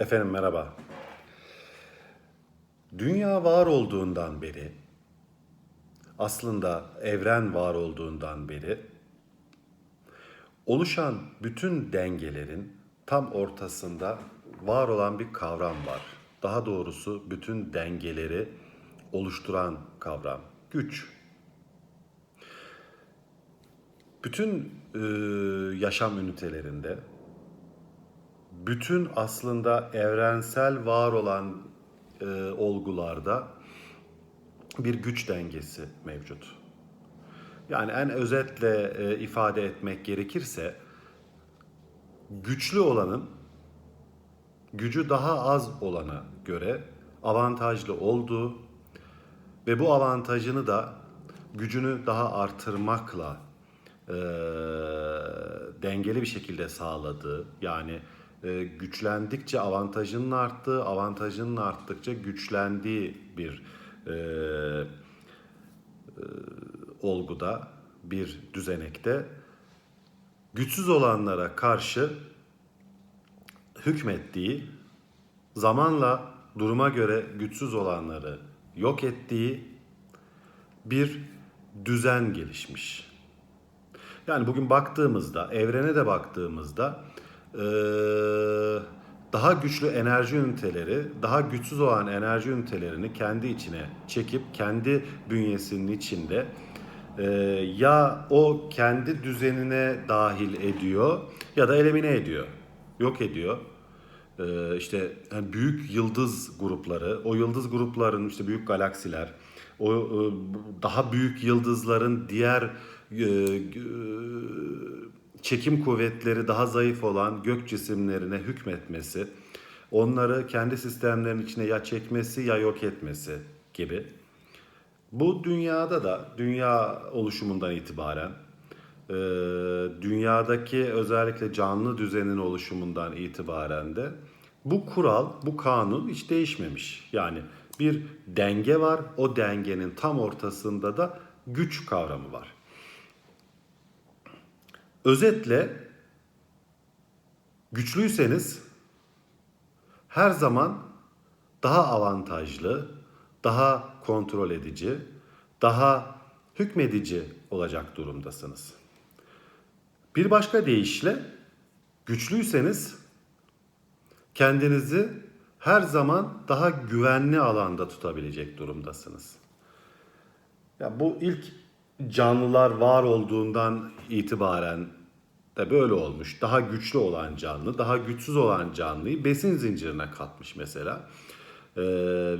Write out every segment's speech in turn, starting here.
Efendim merhaba. Dünya var olduğundan beri, aslında evren var olduğundan beri oluşan bütün dengelerin tam ortasında var olan bir kavram var. Daha doğrusu bütün dengeleri oluşturan kavram güç. Bütün e, yaşam ünitelerinde bütün aslında evrensel var olan e, olgularda bir güç dengesi mevcut. Yani en özetle e, ifade etmek gerekirse güçlü olanın gücü daha az olana göre avantajlı olduğu ve bu avantajını da gücünü daha artırmakla e, dengeli bir şekilde sağladığı yani e, güçlendikçe avantajının arttığı, avantajının arttıkça güçlendiği bir e, e, olguda, bir düzenekte güçsüz olanlara karşı hükmettiği, zamanla duruma göre güçsüz olanları yok ettiği bir düzen gelişmiş. Yani bugün baktığımızda, evrene de baktığımızda daha güçlü enerji üniteleri, daha güçsüz olan enerji ünitelerini kendi içine çekip kendi bünyesinin içinde eee, ya o kendi düzenine dahil ediyor ya da elimine ediyor, yok ediyor. Ee, işte yani büyük yıldız grupları, o yıldız grupların işte büyük galaksiler, o e, daha büyük yıldızların diğer e, e, çekim kuvvetleri daha zayıf olan gök cisimlerine hükmetmesi, onları kendi sistemlerinin içine ya çekmesi ya yok etmesi gibi. Bu dünyada da dünya oluşumundan itibaren e, dünyadaki özellikle canlı düzenin oluşumundan itibaren de bu kural, bu kanun hiç değişmemiş. Yani bir denge var, o dengenin tam ortasında da güç kavramı var. Özetle güçlüyseniz her zaman daha avantajlı, daha kontrol edici, daha hükmedici olacak durumdasınız. Bir başka deyişle güçlüyseniz kendinizi her zaman daha güvenli alanda tutabilecek durumdasınız. Ya bu ilk canlılar var olduğundan itibaren de böyle olmuş. Daha güçlü olan canlı, daha güçsüz olan canlıyı besin zincirine katmış mesela. Ee,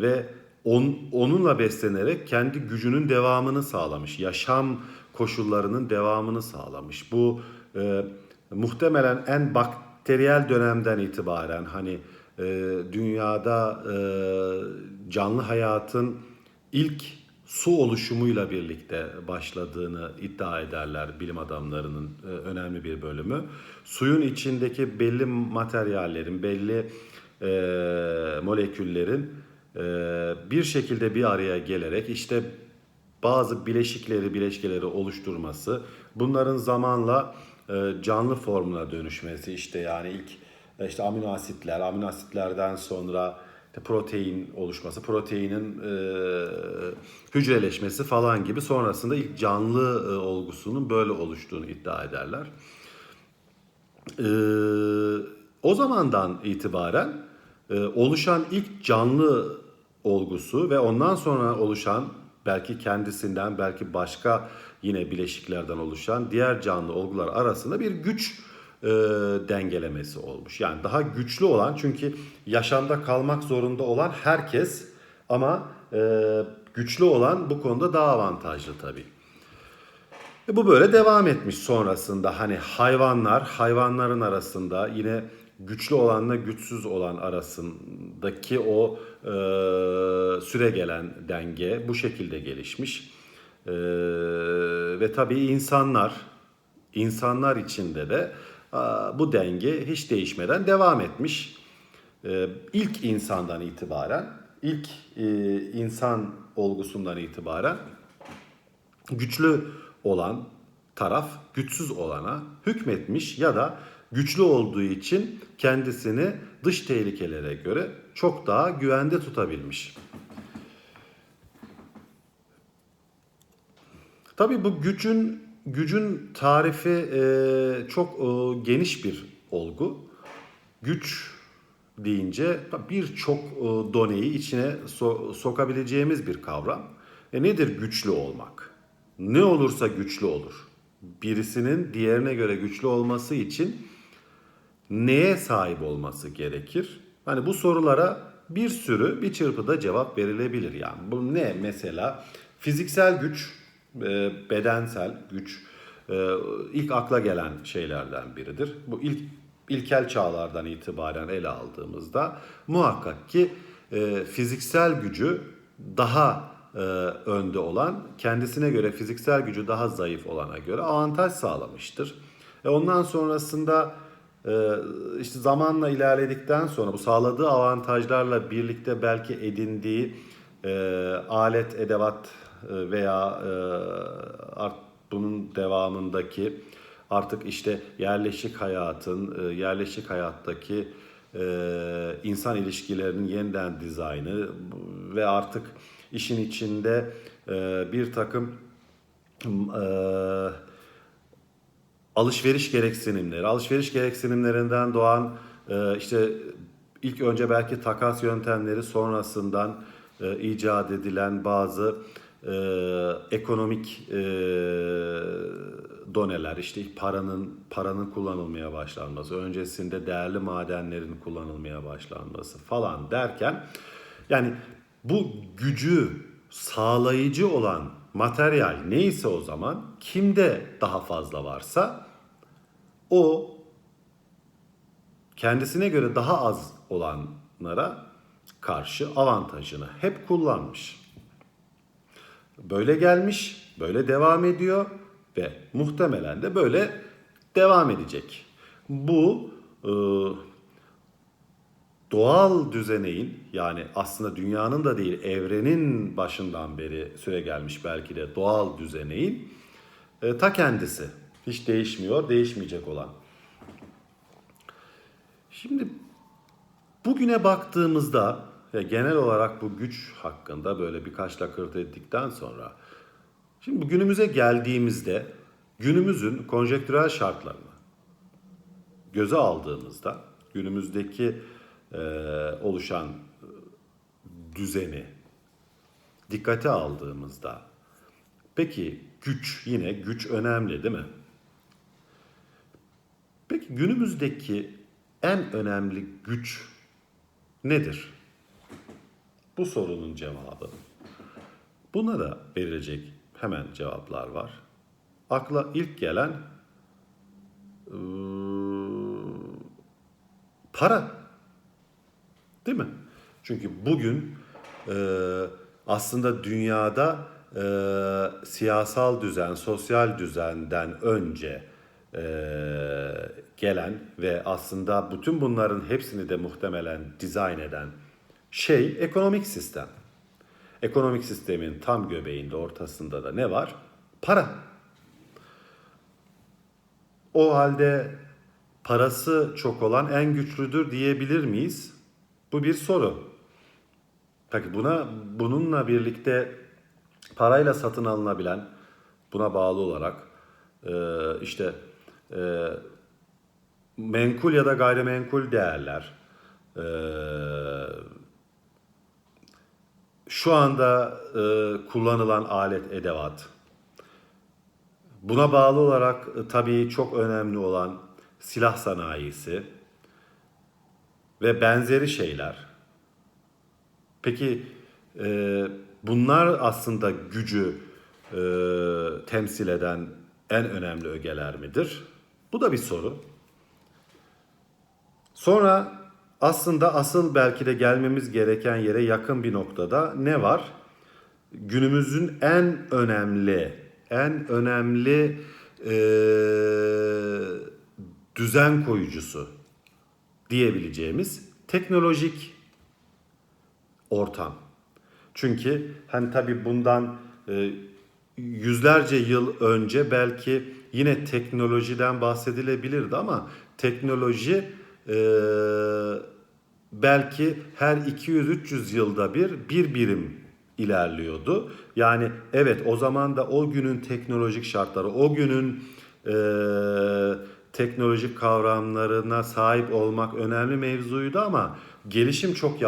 ve on, onunla beslenerek kendi gücünün devamını sağlamış. Yaşam koşullarının devamını sağlamış. Bu e, muhtemelen en bakteriyel dönemden itibaren hani e, dünyada e, canlı hayatın ilk su oluşumuyla birlikte başladığını iddia ederler bilim adamlarının e, önemli bir bölümü. Suyun içindeki belli materyallerin, belli e, moleküllerin e, bir şekilde bir araya gelerek işte bazı bileşikleri, bileşkeleri oluşturması, bunların zamanla e, canlı formuna dönüşmesi işte yani ilk e, işte amino asitler, amino asitlerden sonra protein oluşması, proteinin e, hücreleşmesi falan gibi sonrasında ilk canlı e, olgusunun böyle oluştuğunu iddia ederler. E, o zamandan itibaren e, oluşan ilk canlı olgusu ve ondan sonra oluşan belki kendisinden belki başka yine bileşiklerden oluşan diğer canlı olgular arasında bir güç e, dengelemesi olmuş. Yani daha güçlü olan çünkü yaşamda kalmak zorunda olan herkes ama e, güçlü olan bu konuda daha avantajlı tabii. E bu böyle devam etmiş sonrasında hani hayvanlar hayvanların arasında yine güçlü olanla güçsüz olan arasındaki o e, süre gelen denge bu şekilde gelişmiş. E, ve tabii insanlar insanlar içinde de bu denge hiç değişmeden devam etmiş. E, ilk insandan itibaren ilk e, insan olgusundan itibaren güçlü olan taraf güçsüz olana hükmetmiş ya da güçlü olduğu için kendisini dış tehlikelere göre çok daha güvende tutabilmiş. Tabii bu gücün gücün tarifi e, çok e, geniş bir olgu. Güç deyince birçok e, doneyi içine so- sokabileceğimiz bir kavram. E nedir güçlü olmak? Ne olursa güçlü olur. Birisinin diğerine göre güçlü olması için neye sahip olması gerekir? Hani bu sorulara bir sürü bir çırpıda cevap verilebilir yani. Bu ne mesela? Fiziksel güç, e, bedensel güç e, ilk akla gelen şeylerden biridir. Bu ilk ilkel çağlardan itibaren ele aldığımızda muhakkak ki e, fiziksel gücü daha önde olan, kendisine göre fiziksel gücü daha zayıf olana göre avantaj sağlamıştır. E ondan sonrasında işte zamanla ilerledikten sonra bu sağladığı avantajlarla birlikte belki edindiği alet, edevat veya e, bunun devamındaki artık işte yerleşik hayatın, e, yerleşik hayattaki e, insan ilişkilerinin yeniden dizaynı ve artık işin içinde e, bir takım e, alışveriş gereksinimleri, alışveriş gereksinimlerinden doğan e, işte ilk önce belki takas yöntemleri sonrasından e, icat edilen bazı e, ekonomik e, doneler, işte paranın paranın kullanılmaya başlanması, öncesinde değerli madenlerin kullanılmaya başlanması falan derken yani bu gücü sağlayıcı olan materyal neyse o zaman kimde daha fazla varsa o kendisine göre daha az olanlara karşı avantajını hep kullanmış. Böyle gelmiş, böyle devam ediyor ve muhtemelen de böyle devam edecek. Bu e, doğal düzeneğin yani aslında dünyanın da değil evrenin başından beri süre gelmiş belki de doğal düzeneğin e, ta kendisi. Hiç değişmiyor, değişmeyecek olan. Şimdi bugüne baktığımızda ve genel olarak bu güç hakkında böyle birkaç lakırt ettikten sonra şimdi günümüze geldiğimizde günümüzün konjektürel şartlarını göze aldığımızda günümüzdeki e, oluşan düzeni dikkate aldığımızda peki güç yine güç önemli değil mi? Peki günümüzdeki en önemli güç nedir? Bu sorunun cevabı. Buna da verilecek hemen cevaplar var. Akla ilk gelen para. Değil mi? Çünkü bugün e, aslında dünyada e, siyasal düzen, sosyal düzenden önce e, gelen ve aslında bütün bunların hepsini de muhtemelen dizayn eden şey ekonomik sistem. Ekonomik sistemin tam göbeğinde, ortasında da ne var? Para. O halde parası çok olan en güçlüdür diyebilir miyiz? Bu bir soru. Peki buna bununla birlikte parayla satın alınabilen buna bağlı olarak e, işte e, menkul ya da gayrimenkul değerler e, şu anda e, kullanılan alet edevat buna bağlı olarak e, tabii çok önemli olan silah sanayisi ve benzeri şeyler. Peki e, bunlar aslında gücü e, temsil eden en önemli ögeler midir? Bu da bir soru. Sonra aslında asıl belki de gelmemiz gereken yere yakın bir noktada ne var? Günümüzün en önemli, en önemli e, düzen koyucusu diyebileceğimiz teknolojik ortam. Çünkü hani tabii bundan e, yüzlerce yıl önce belki yine teknolojiden bahsedilebilirdi ama teknoloji e, belki her 200-300 yılda bir bir birim ilerliyordu. Yani evet o zaman da o günün teknolojik şartları, o günün e, teknolojik kavramlarına sahip olmak önemli mevzuydu ama gelişim çok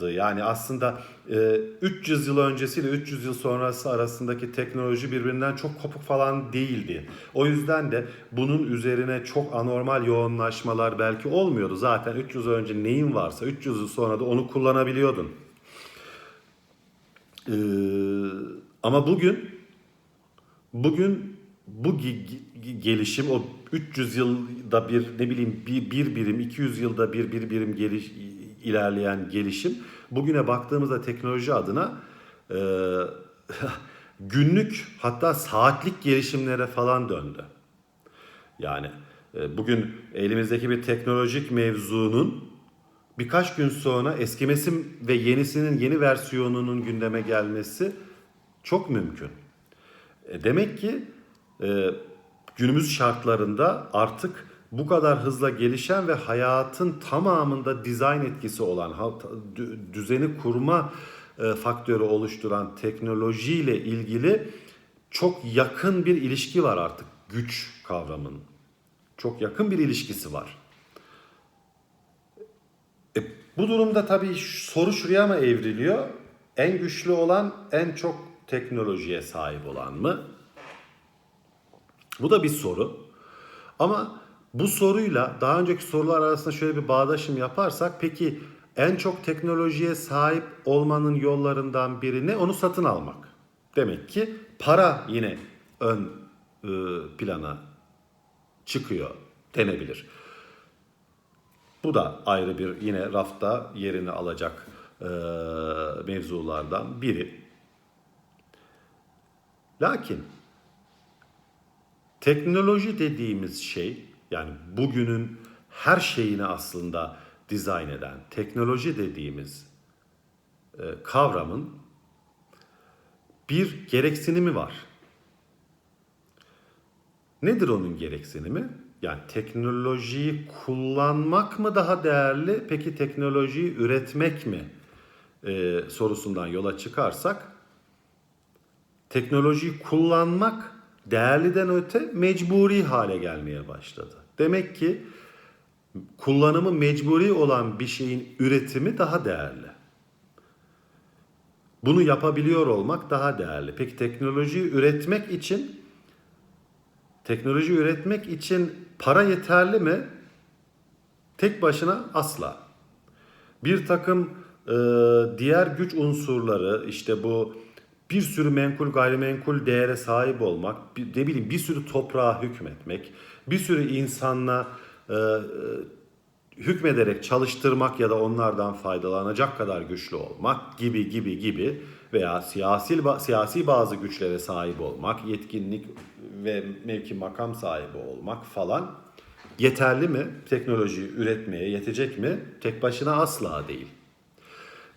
yavaştı. Yani aslında e, 300 yıl öncesiyle 300 yıl sonrası arasındaki teknoloji birbirinden çok kopuk falan değildi. O yüzden de bunun üzerine çok anormal yoğunlaşmalar belki olmuyordu. Zaten 300 yıl önce neyin varsa 300 yıl sonra da onu kullanabiliyordun. Ee, ama bugün bugün bu ge- ge- gelişim o 300 yılda bir ne bileyim bir, bir birim 200 yılda bir bir birim geliş, ilerleyen gelişim bugüne baktığımızda teknoloji adına e, günlük hatta saatlik gelişimlere falan döndü. Yani e, bugün elimizdeki bir teknolojik mevzunun birkaç gün sonra eskimesi ve yenisinin yeni versiyonunun gündeme gelmesi çok mümkün. E, Demek ki e, günümüz şartlarında artık bu kadar hızla gelişen ve hayatın tamamında dizayn etkisi olan, düzeni kurma e, faktörü oluşturan teknolojiyle ilgili çok yakın bir ilişki var artık güç kavramının. Çok yakın bir ilişkisi var. E, bu durumda tabii soru şuraya mı evriliyor? En güçlü olan en çok teknolojiye sahip olan mı? Bu da bir soru. Ama bu soruyla daha önceki sorular arasında şöyle bir bağdaşım yaparsak peki en çok teknolojiye sahip olmanın yollarından biri ne? Onu satın almak. Demek ki para yine ön e, plana çıkıyor denebilir. Bu da ayrı bir yine rafta yerini alacak e, mevzulardan biri. Lakin teknoloji dediğimiz şey yani bugünün her şeyini aslında dizayn eden teknoloji dediğimiz e, kavramın bir gereksinimi var. Nedir onun gereksinimi? Yani teknolojiyi kullanmak mı daha değerli, peki teknolojiyi üretmek mi e, sorusundan yola çıkarsak, teknolojiyi kullanmak değerliden öte mecburi hale gelmeye başladı. Demek ki kullanımı mecburi olan bir şeyin üretimi daha değerli. Bunu yapabiliyor olmak daha değerli. Peki teknolojiyi üretmek için teknoloji üretmek için para yeterli mi? Tek başına asla. Bir takım e, diğer güç unsurları işte bu bir sürü menkul gayrimenkul değere sahip olmak, bir, ne bileyim bir sürü toprağa hükmetmek, bir sürü insanla e, e, hükmederek çalıştırmak ya da onlardan faydalanacak kadar güçlü olmak gibi gibi gibi veya siyasi siyasi bazı güçlere sahip olmak, yetkinlik ve mevki makam sahibi olmak falan yeterli mi? Teknolojiyi üretmeye yetecek mi? Tek başına asla değil.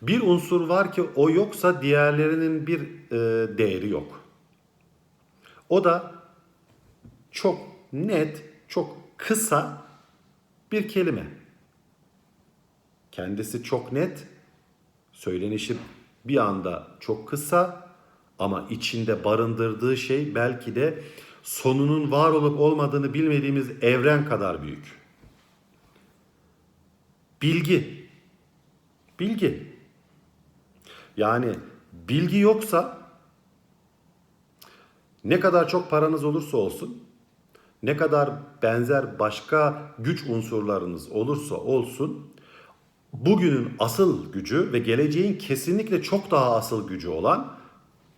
Bir unsur var ki o yoksa diğerlerinin bir e, değeri yok. O da çok net, çok kısa bir kelime. Kendisi çok net, söylenişi bir anda çok kısa ama içinde barındırdığı şey belki de sonunun var olup olmadığını bilmediğimiz evren kadar büyük. Bilgi. Bilgi. Yani bilgi yoksa ne kadar çok paranız olursa olsun, ne kadar benzer başka güç unsurlarınız olursa olsun, bugünün asıl gücü ve geleceğin kesinlikle çok daha asıl gücü olan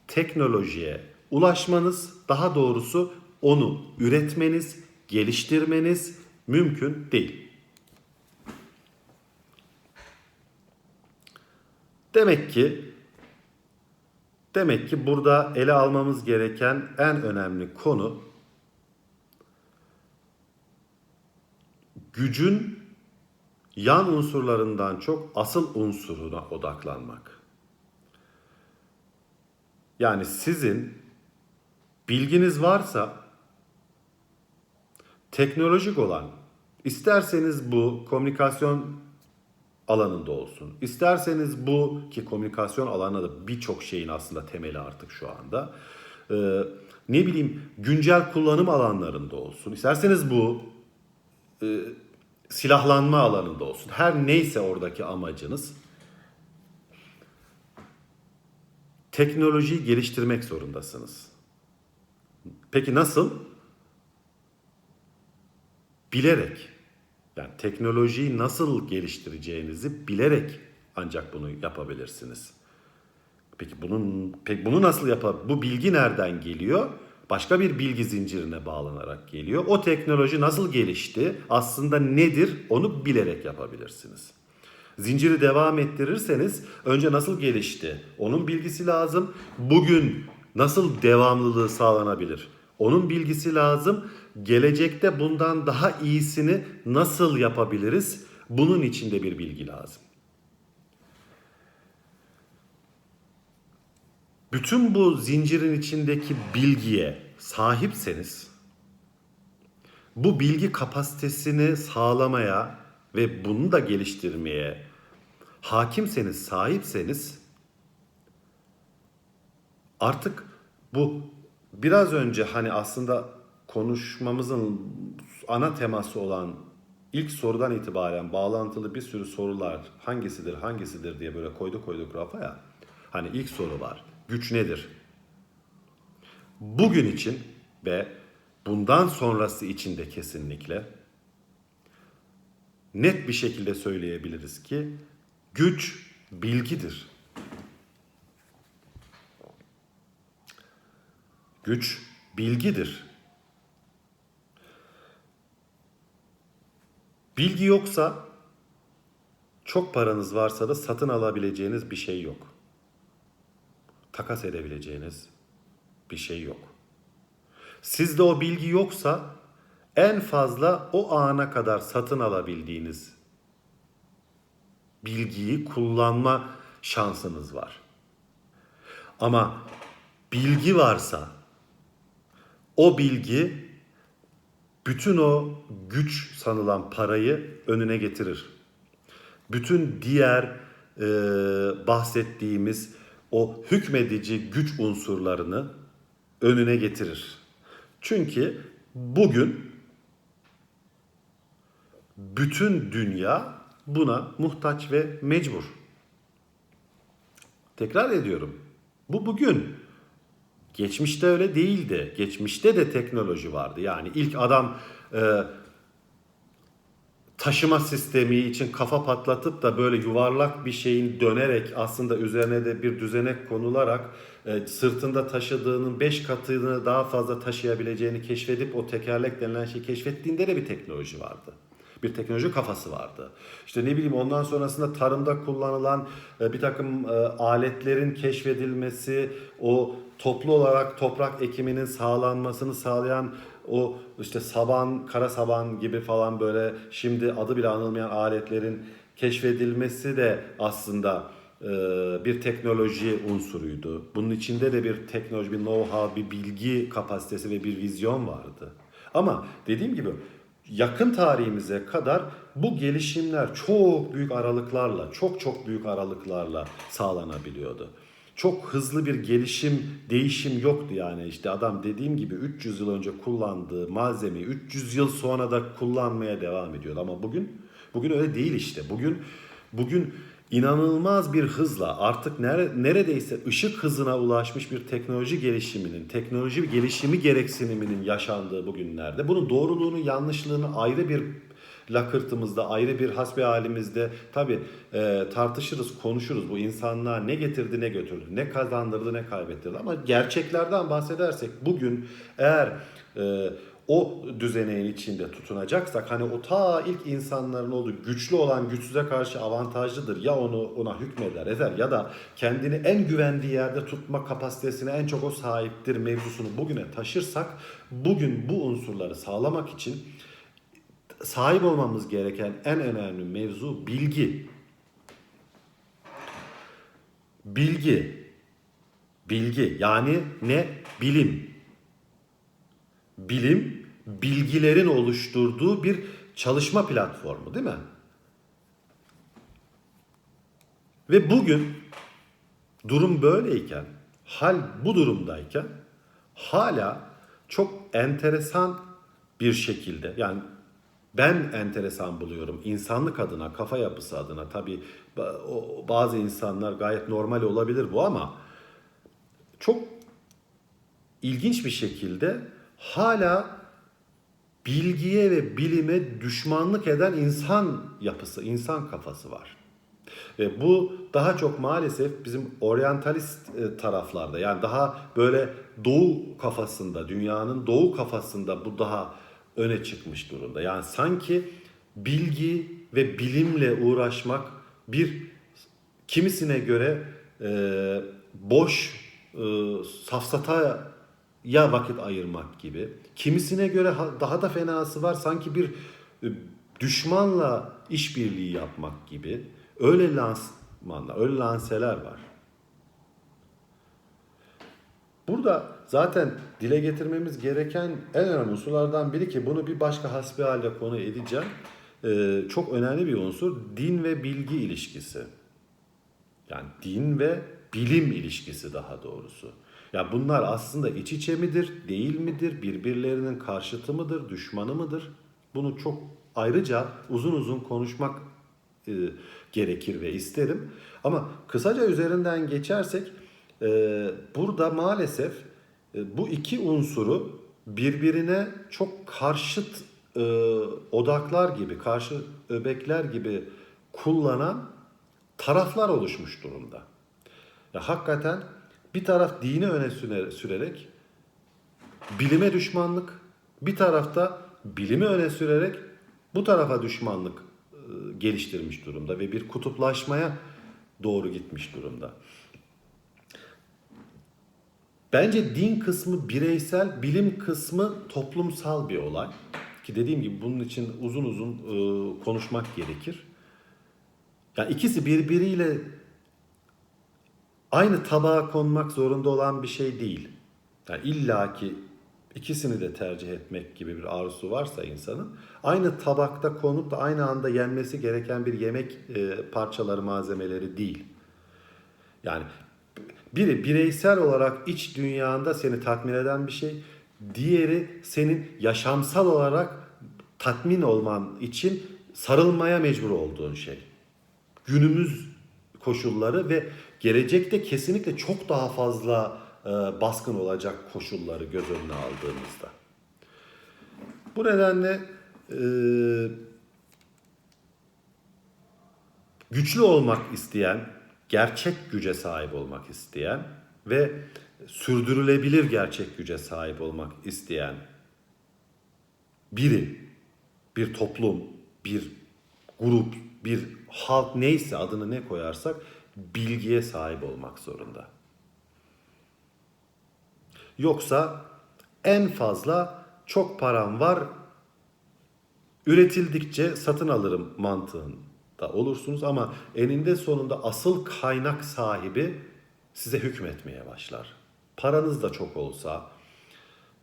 teknolojiye ulaşmanız, daha doğrusu onu üretmeniz, geliştirmeniz mümkün değil. Demek ki demek ki burada ele almamız gereken en önemli konu gücün yan unsurlarından çok asıl unsuruna odaklanmak. Yani sizin bilginiz varsa teknolojik olan İsterseniz bu komünikasyon alanında olsun. İsterseniz bu ki komünikasyon alanında da birçok şeyin aslında temeli artık şu anda. Ee, ne bileyim güncel kullanım alanlarında olsun. İsterseniz bu e, silahlanma alanında olsun. Her neyse oradaki amacınız teknolojiyi geliştirmek zorundasınız. Peki nasıl? Bilerek. Yani teknolojiyi nasıl geliştireceğinizi bilerek ancak bunu yapabilirsiniz. Peki bunun peki bunu nasıl yapar? Bu bilgi nereden geliyor? Başka bir bilgi zincirine bağlanarak geliyor. O teknoloji nasıl gelişti? Aslında nedir? Onu bilerek yapabilirsiniz. Zinciri devam ettirirseniz önce nasıl gelişti? Onun bilgisi lazım. Bugün nasıl devamlılığı sağlanabilir? Onun bilgisi lazım. Gelecekte bundan daha iyisini nasıl yapabiliriz? Bunun için de bir bilgi lazım. Bütün bu zincirin içindeki bilgiye sahipseniz bu bilgi kapasitesini sağlamaya ve bunu da geliştirmeye hakimseniz, sahipseniz artık bu biraz önce hani aslında konuşmamızın ana teması olan ilk sorudan itibaren bağlantılı bir sürü sorular hangisidir hangisidir diye böyle koyduk koyduk rafa ya. Hani ilk soru var. Güç nedir? Bugün için ve bundan sonrası için de kesinlikle net bir şekilde söyleyebiliriz ki güç bilgidir. Güç bilgidir. Bilgi yoksa çok paranız varsa da satın alabileceğiniz bir şey yok. Takas edebileceğiniz bir şey yok. Sizde o bilgi yoksa en fazla o ana kadar satın alabildiğiniz bilgiyi kullanma şansınız var. Ama bilgi varsa o bilgi bütün o güç sanılan parayı önüne getirir. Bütün diğer e, bahsettiğimiz o hükmedici güç unsurlarını önüne getirir. Çünkü bugün bütün dünya buna muhtaç ve mecbur. Tekrar ediyorum. Bu bugün. Geçmişte öyle değildi. Geçmişte de teknoloji vardı. Yani ilk adam e, taşıma sistemi için kafa patlatıp da böyle yuvarlak bir şeyin dönerek aslında üzerine de bir düzenek konularak e, sırtında taşıdığının 5 katını daha fazla taşıyabileceğini keşfedip o tekerlek denilen şeyi keşfettiğinde de bir teknoloji vardı. Bir teknoloji kafası vardı. İşte ne bileyim ondan sonrasında tarımda kullanılan e, bir takım e, aletlerin keşfedilmesi, o toplu olarak toprak ekiminin sağlanmasını sağlayan o işte saban, kara saban gibi falan böyle şimdi adı bile anılmayan aletlerin keşfedilmesi de aslında e, bir teknoloji unsuruydu. Bunun içinde de bir teknoloji, bir know-how, bir bilgi kapasitesi ve bir vizyon vardı. Ama dediğim gibi yakın tarihimize kadar bu gelişimler çok büyük aralıklarla, çok çok büyük aralıklarla sağlanabiliyordu. Çok hızlı bir gelişim, değişim yoktu yani. işte adam dediğim gibi 300 yıl önce kullandığı malzemeyi 300 yıl sonra da kullanmaya devam ediyordu. Ama bugün bugün öyle değil işte. Bugün bugün inanılmaz bir hızla artık nere, neredeyse ışık hızına ulaşmış bir teknoloji gelişiminin, teknoloji gelişimi gereksiniminin yaşandığı bugünlerde bunun doğruluğunu, yanlışlığını ayrı bir lakırtımızda, ayrı bir hasbi halimizde tabi e, tartışırız, konuşuruz. Bu insanlığa ne getirdi, ne götürdü, ne kazandırdı, ne kaybettirdi. Ama gerçeklerden bahsedersek bugün eğer e, o düzeneğin içinde tutunacaksak hani o ta ilk insanların olduğu güçlü olan güçsüze karşı avantajlıdır. Ya onu ona hükmeder eder ya da kendini en güvendiği yerde tutma kapasitesine en çok o sahiptir mevzusunu bugüne taşırsak bugün bu unsurları sağlamak için sahip olmamız gereken en önemli mevzu bilgi. Bilgi. Bilgi yani ne? Bilim. Bilim bilgilerin oluşturduğu bir çalışma platformu değil mi? Ve bugün durum böyleyken, hal bu durumdayken hala çok enteresan bir şekilde yani ben enteresan buluyorum insanlık adına, kafa yapısı adına o- bazı insanlar gayet normal olabilir bu ama çok ilginç bir şekilde hala bilgiye ve bilime düşmanlık eden insan yapısı, insan kafası var. Ve bu daha çok maalesef bizim oryantalist e, taraflarda yani daha böyle doğu kafasında, dünyanın doğu kafasında bu daha öne çıkmış durumda. Yani sanki bilgi ve bilimle uğraşmak bir kimisine göre e, boş e, safsataya vakit ayırmak gibi. Kimisine göre ha- daha da fenası var sanki bir e, düşmanla işbirliği yapmak gibi. Öyle lansmanlar, öyle lanseler var. Burada zaten dile getirmemiz gereken en önemli unsurlardan biri ki bunu bir başka hasbihalde konu edeceğim. Ee, çok önemli bir unsur din ve bilgi ilişkisi. Yani din ve bilim ilişkisi daha doğrusu. Ya bunlar aslında iç içe midir, değil midir, birbirlerinin karşıtı mıdır, düşmanı mıdır? Bunu çok ayrıca uzun uzun konuşmak e, gerekir ve isterim. Ama kısaca üzerinden geçersek burada maalesef e, bu iki unsuru birbirine çok karşıt e, odaklar gibi, karşı öbekler gibi kullanan taraflar oluşmuş durumda. Ya hakikaten bir taraf dini öne süre- sürerek bilime düşmanlık, bir tarafta bilimi öne sürerek bu tarafa düşmanlık e, geliştirmiş durumda ve bir kutuplaşmaya doğru gitmiş durumda. Bence din kısmı bireysel, bilim kısmı toplumsal bir olay. Ki dediğim gibi bunun için uzun uzun e, konuşmak gerekir. Yani ikisi birbiriyle aynı tabağa konmak zorunda olan bir şey değil. Yani illaki ikisini de tercih etmek gibi bir arzusu varsa insanın aynı tabakta konup da aynı anda yenmesi gereken bir yemek e, parçaları malzemeleri değil. Yani biri bireysel olarak iç dünyanda seni tatmin eden bir şey, diğeri senin yaşamsal olarak tatmin olman için sarılmaya mecbur olduğun şey. Günümüz koşulları ve gelecekte kesinlikle çok daha fazla e, baskın olacak koşulları göz önüne aldığımızda. Bu nedenle e, güçlü olmak isteyen, gerçek güce sahip olmak isteyen ve sürdürülebilir gerçek güce sahip olmak isteyen biri, bir toplum, bir grup, bir halk neyse adını ne koyarsak bilgiye sahip olmak zorunda. Yoksa en fazla çok param var, üretildikçe satın alırım mantığında olursunuz ama eninde sonunda asıl kaynak sahibi size hükmetmeye başlar. Paranız da çok olsa,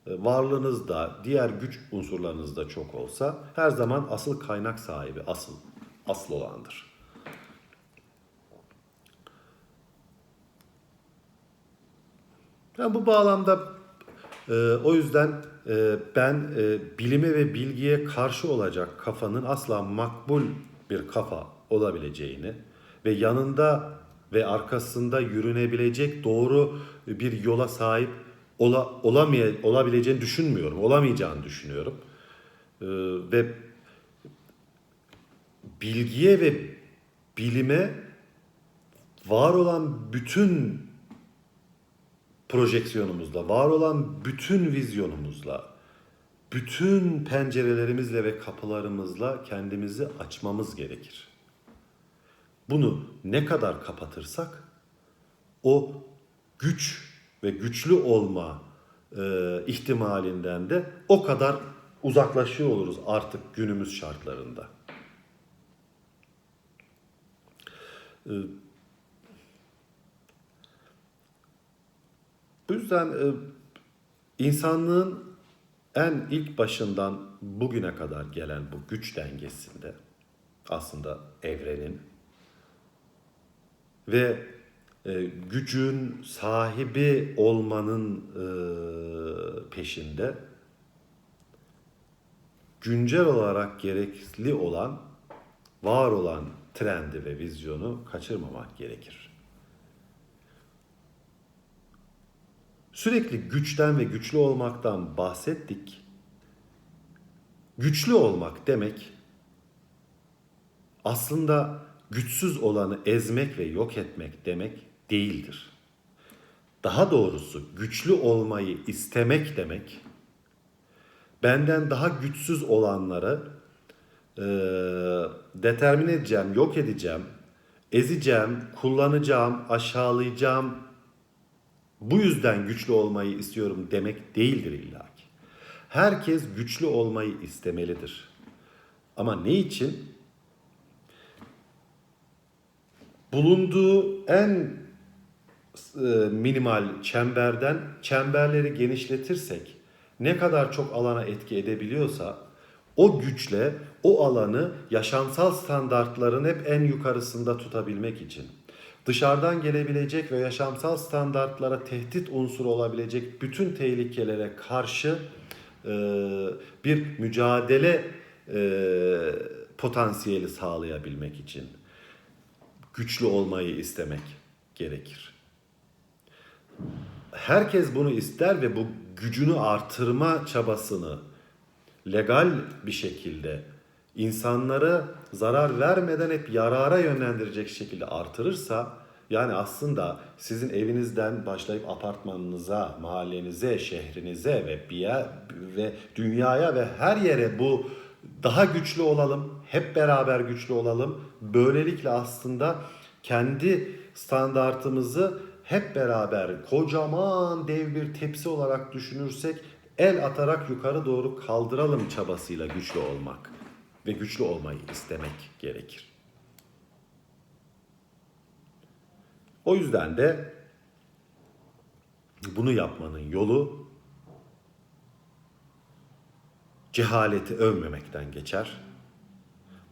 e, varlığınız da, diğer güç unsurlarınız da çok olsa her zaman asıl kaynak sahibi, asıl, asıl olandır. Yani bu bağlamda e, o yüzden e, ben e, bilime ve bilgiye karşı olacak kafanın asla makbul bir kafa olabileceğini ve yanında ve arkasında yürünebilecek doğru bir yola sahip ola, olamay olabileceğini düşünmüyorum. Olamayacağını düşünüyorum. E, ve bilgiye ve bilime var olan bütün projeksiyonumuzla, var olan bütün vizyonumuzla, bütün pencerelerimizle ve kapılarımızla kendimizi açmamız gerekir. Bunu ne kadar kapatırsak o güç ve güçlü olma e, ihtimalinden de o kadar uzaklaşıyor oluruz artık günümüz şartlarında. E, Bu yüzden e, insanlığın en ilk başından bugüne kadar gelen bu güç dengesinde aslında evrenin ve e, gücün sahibi olmanın e, peşinde güncel olarak gerekli olan var olan trendi ve vizyonu kaçırmamak gerekir. Sürekli güçten ve güçlü olmaktan bahsettik. Güçlü olmak demek aslında güçsüz olanı ezmek ve yok etmek demek değildir. Daha doğrusu güçlü olmayı istemek demek benden daha güçsüz olanları e, determine edeceğim, yok edeceğim, ezeceğim, kullanacağım, aşağılayacağım. Bu yüzden güçlü olmayı istiyorum demek değildir illaki. Herkes güçlü olmayı istemelidir. Ama ne için? Bulunduğu en e, minimal çemberden çemberleri genişletirsek ne kadar çok alana etki edebiliyorsa o güçle o alanı yaşamsal standartların hep en yukarısında tutabilmek için dışarıdan gelebilecek ve yaşamsal standartlara tehdit unsuru olabilecek bütün tehlikelere karşı e, bir mücadele e, potansiyeli sağlayabilmek için güçlü olmayı istemek gerekir. Herkes bunu ister ve bu gücünü artırma çabasını legal bir şekilde insanlara zarar vermeden hep yarara yönlendirecek şekilde artırırsa yani aslında sizin evinizden başlayıp apartmanınıza, mahallenize, şehrinize ve bir yer, ve dünyaya ve her yere bu daha güçlü olalım, hep beraber güçlü olalım. Böylelikle aslında kendi standartımızı hep beraber kocaman dev bir tepsi olarak düşünürsek el atarak yukarı doğru kaldıralım çabasıyla güçlü olmak ve güçlü olmayı istemek gerekir. O yüzden de bunu yapmanın yolu cehaleti övmemekten geçer.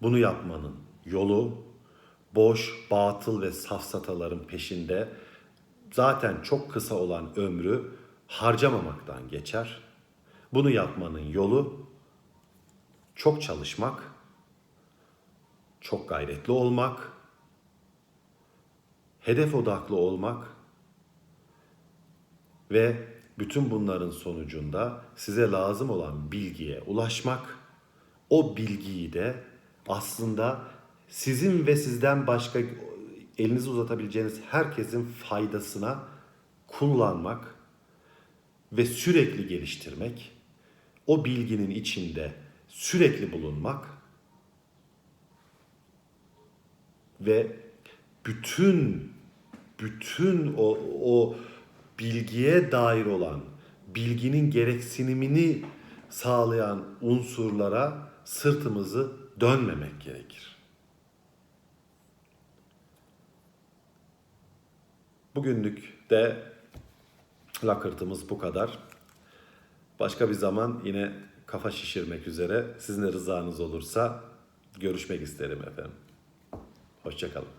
Bunu yapmanın yolu boş, batıl ve safsataların peşinde zaten çok kısa olan ömrü harcamamaktan geçer. Bunu yapmanın yolu çok çalışmak, çok gayretli olmak, hedef odaklı olmak ve bütün bunların sonucunda size lazım olan bilgiye ulaşmak, o bilgiyi de aslında sizin ve sizden başka elinizi uzatabileceğiniz herkesin faydasına kullanmak ve sürekli geliştirmek, o bilginin içinde sürekli bulunmak ve bütün bütün o, o bilgiye dair olan bilginin gereksinimini sağlayan unsurlara sırtımızı dönmemek gerekir. Bugünlük de lakırtımız bu kadar. Başka bir zaman yine kafa şişirmek üzere sizin de rızanız olursa görüşmek isterim efendim. Hoşçakalın.